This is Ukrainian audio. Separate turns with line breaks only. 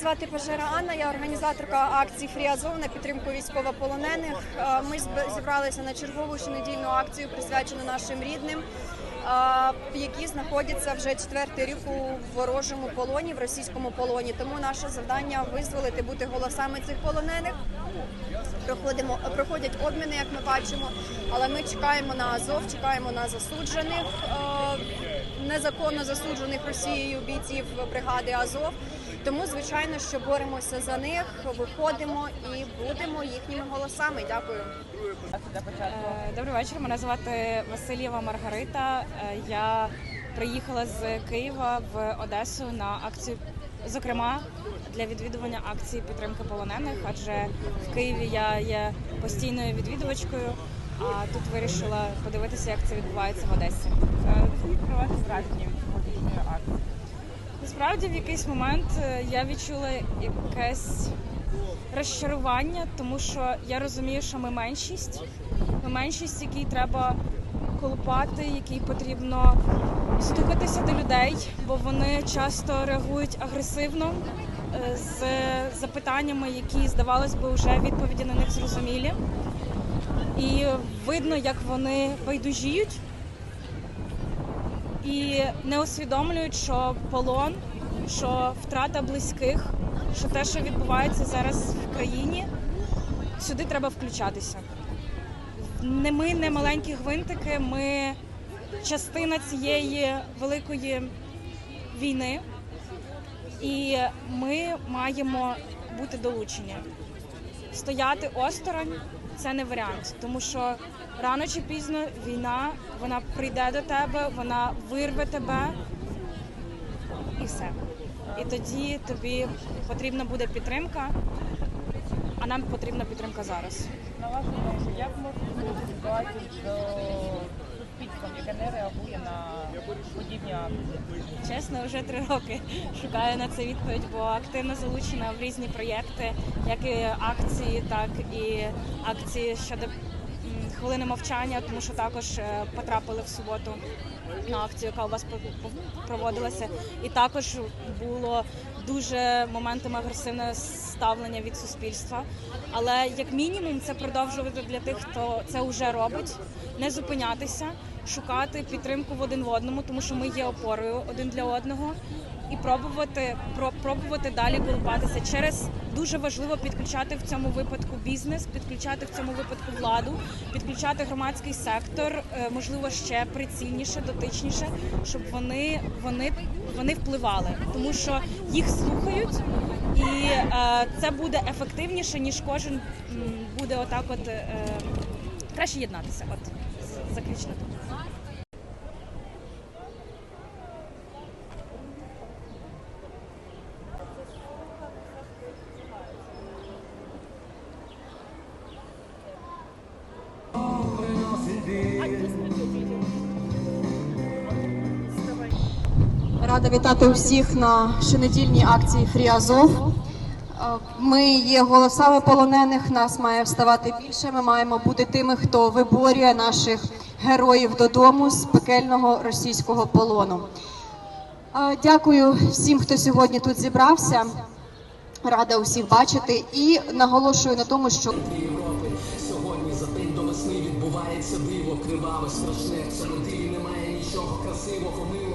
звати Пожера Анна, я організаторка акції Фрі Азов на підтримку військовополонених. Е, Ми зібралися на чергову щонедільну акцію, присвячену нашим рідним, е, які знаходяться вже четвертий рік у ворожому полоні, в російському полоні. Тому наше завдання визволити, бути голосами цих полонених. Проходимо, проходять обміни, як ми бачимо, але ми чекаємо на Азов, чекаємо на засуджених, е, незаконно засуджених Росією бійців бригади Азов. Тому, звичайно, що боремося за них, виходимо і будемо їхніми голосами. Дякую.
Е, Добрий вечір. Мене звати Васильєва Маргарита. Е, Я приїхала з Києва в Одесу на акцію, зокрема для відвідування акції підтримки полонених, адже в Києві я є постійною відвідувачкою, а тут вирішила подивитися, як це відбувається в Одесі.
Розкажіть про ваше враження від сьогоднішньої акції.
Насправді, в якийсь момент е, я відчула якесь розчарування, тому що я розумію, що ми меншість. Ми меншість, якій треба колупати, якій потрібно стукатися до людей, бо вони часто реагують агресивно е, з запитаннями, які, здавалось би, вже відповіді на них зрозумілі. І видно, як вони байдужіють і не усвідомлюють, що полон, що втрата близьких, що те, що відбувається зараз в країні, сюди треба включатися. Не ми, не маленькі гвинтики, ми частина цієї великої війни, і ми маємо бути долучені. Стояти осторонь це не варіант, тому що рано чи пізно війна вона прийде до тебе, вона вирве тебе і все. І тоді тобі потрібна буде підтримка, а нам потрібна підтримка зараз.
На вашу думку, як можна змінити не реагує на подібні акції?
Чесно, вже три роки шукаю на це відповідь, бо активно залучена в різні проєкти, як і акції, так і акції щодо хвилини мовчання, тому що також е, потрапили в суботу на акцію, яка у вас проводилася. І також було дуже моментами агресивне ставлення від суспільства. Але як мінімум це продовжувати для тих, хто це вже робить, не зупинятися, шукати підтримку в один в одному, тому що ми є опорою один для одного. І пробувати про пробувати далі колупатися через дуже важливо підключати в цьому випадку бізнес, підключати в цьому випадку владу, підключати громадський сектор, е, можливо, ще прицільніше, дотичніше, щоб вони, вони, вони впливали, тому що їх слухають, і е, це буде ефективніше, ніж кожен буде отак, от е, краще єднатися. От заключно.
Рада вітати усіх на щонедільній акції Фрі Азов. Е, Ми є голосами полонених. Нас має вставати більше. Ми маємо бути тими, хто виборює наших героїв додому з пекельного російського полону. Е, Дякую всім, хто сьогодні тут зібрався. Рада усіх бачити і наголошую на тому, що
сьогодні за день до весни відбувається диво, криваве, страшне. В цьому немає нічого красивого, милого,